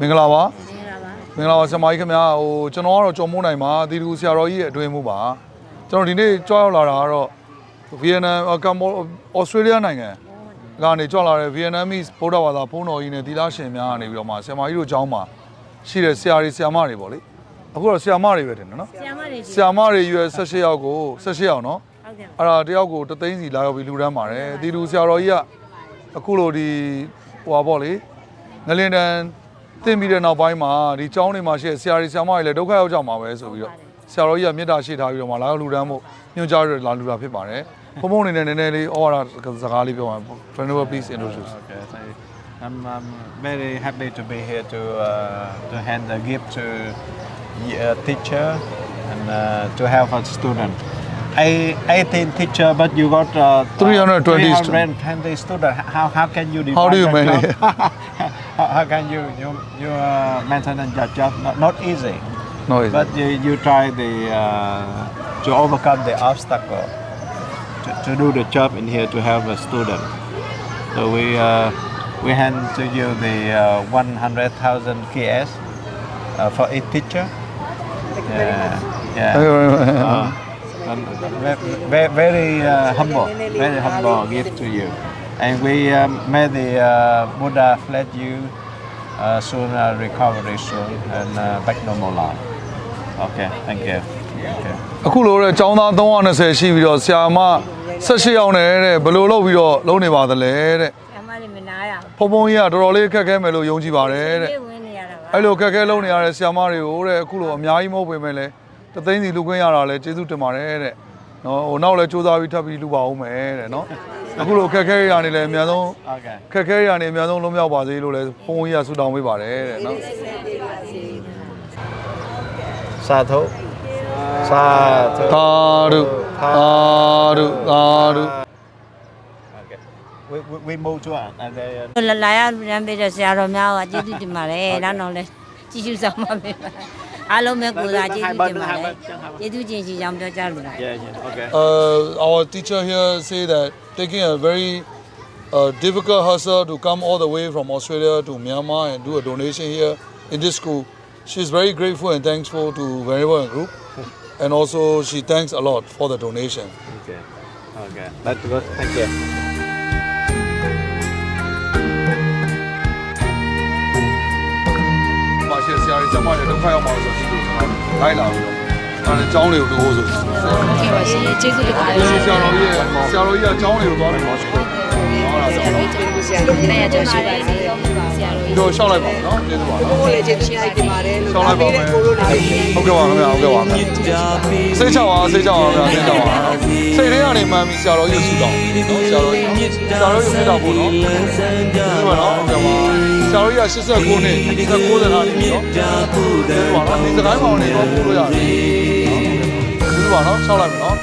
မင်္ဂလာပါမင်္ဂလာပါမင်္ဂလာပါဆရာမကြီးခင်ဗျာဟိုကျွန်တော်ကတော့ကြော်မိုးနိုင်ပါတီတူဆရာတော်ကြီးရဲ့အတွင်းမှုပါကျွန်တော်ဒီနေ့ကြွားရောက်လာတာကတော့ဗီယက်နမ်ကမ္ဘောဩစတြေးလျနိုင်ငံကနေကြွားလာတဲ့ဗီယက်နမ်မီဗုဒ္ဓဘာသာဘုန်းတော်ကြီးနဲ့သီလရှင်များကနေပြီးတော့မှဆရာမကြီးတို့ကျောင်းမှာရှိတဲ့ဆရာကြီးဆရာမတွေပေါ့လေအခုတော့ဆရာမတွေပဲတင်တယ်နော်ဆရာမတွေဆရာမတွေရွယ်16ယောက်ကို16ယောက်နော်ဟုတ်ကဲ့အဲ့ဒါတယောက်ကိုတသိန်းစီလာရောက်ပြီးလူတန်းပါတယ်တီတူဆရာတော်ကြီးကအခုလိုဒီဟိုပါပေါ့လေငလင်တန် တင်ပြီးတဲ့နောက်ပိုင်းမှာဒီကျောင်းတွေမှာရှိတဲ့ဆရာကြီးဆရာမတွေလည်းဒုက္ခရောက်ကြမှာပဲဆိုပြီးတော့ဆရာတော်ကြီးကမေတ္တာရှိထားပြီးတော့မှလာရောက်လူတန်းဖို့ညွှန်ကြားရလာလူတာဖြစ်ပါတယ်ဘုံဘုံအနေနဲ့နည်းနည်းလေးဩဝါဒစကားလေးပြောပါမယ် Venerable please introduce Okay, so I'm, I'm very happy to be here to uh, to hand a gift to a teacher and uh, to help a student. I 18 teacher, but you got uh, 320 student. 320 student. How how can you divide How do you your manage job? how, how can you you you uh, maintain your job? Not, not easy, no it's but you, you try the uh, to overcome the obstacle to, to do the job in here to help a student. So we uh, we hand to you the uh, 100,000 KS uh, for each teacher. Yeah, yeah. Uh, and very, very uh, humble, very humble gift to you. And we um, may the uh, Buddha let you uh, soon uh, recovery soon and uh, back normal life. Okay, thank you. Thank you. အခုလိုတဲ့ကျောင်းသား320ရှိပြီးတော့ဆရာမ18ယောက်နဲ့တဲ့ဘယ်လိုလုပ်ပြီးတော့လုံးနေပါသလဲတဲ့ဆရာမတွေမနာရဖုံဖုံကြီးကတော်တော်လေးခက်ခဲမယ်လို့ယုံကြည်ပါတယ်တဲ့ဘူးဝင်နေရတာပါအဲ့လိုခက်ခဲလုံးနေရတဲ့ဆရာမတွေကိုတဲ့အခုလိုအများကြီးမဟုတ်ပေမဲ့လည်းတသိန်းစီလူခွင့်ရတာလည်းကျေးဇူးတင်ပါတယ်တဲ့ နော်ဟိုနောက်လည်းစူးစမ်းပြီးထပ်ပြီးလူပါအောင်မယ်တဲ့နော်အခုလိုခက်ခဲရနေလည်းအများဆုံး Okay. ခက်ခဲရနေအများဆုံးလုံးမြောက်ပါစေလို့လည်းဖုံဖုံကြီးကဆုတောင်းပေးပါတယ်တဲ့နော် Sadhu. Sadhu. သာဓုသာဓုသာဓု Okay. We, we, we move to an and then လာလာရလူရန်ပေးတဲ့ဆရာတော်များကကျေးဇူးတင်ပါတယ်နောက်တော့လဲကြည်ကျူဆောင်ပါမယ် အားလုံးပဲကိုယ်သာကျေးဇူးတင်ပါတယ်ကျေးဇူးတင်ရှိကြောင်းပြောကြလို့လား yeah, yeah. Okay. uh, our teacher here say that taking a very uh, difficult hustle to come all the way from Australia to Myanmar and do a donation here in this school. She's very grateful and thankful to Venerable and Group. And also she thanks a lot for the donation. Okay. Okay. That's good. Thank you. ကြီးကျမတွေဒုက္ခရောက်မှာဆိုပြီးတော့ကျွန်တော်လိုက်လာပြီးတော့ဒါနဲ့ကျောင်းတွေကိုလို့ဆိုဟုတ်ပါရှင်ကျေးဇူးတင်ပါတဒီယ်ဆရာတော်ကြီးရဲ့ဆရာတော်ကြီးကကျောင်းတွေကိုသွားတယ်မှာရှိတယ်ဟုတ်လားဆရာတော်ကျေးဇူးဆရာတော်လည်းရကြရှိပါစေဆရာတော်ဒီတော့ရှောက်လိုက်ပါဦးနော်ကျေးဇူးပါနော်ကိုယ်လည်းကျေးဇူးရှင်လိုက်တင်ပါတယ်လို့ရှောက်လိုက်ပါမယ်ဟုတ်ကဲ့ပါခင်ဗျာဟုတ်ကဲ့ပါခင်ဗျာစိတ်ချပါစိတ်ချပါခင်ဗျာစိတ်ချပါစိတ်ထဲကနေမှန်ပြီးဆရာတော်ကြီးကိုဆုတောင်းနော်ဆရာတော်ကြီးဆရာတော်ကြီးကိုမြတ်တာပို့နော်ကျေးဇူးပါနော်ဟုတ်ကဲ့ပါ ဆရာတော်ကြီးက89နှစ်89သက်သားနေပြီနော်ကျေးဇူးပါနော်ဒီစကိုင်းမောင်နေတော့ပို့လို့ရတယ်ကျေးဇူးပါနော်ရှောက်လိုက်မယ်နော်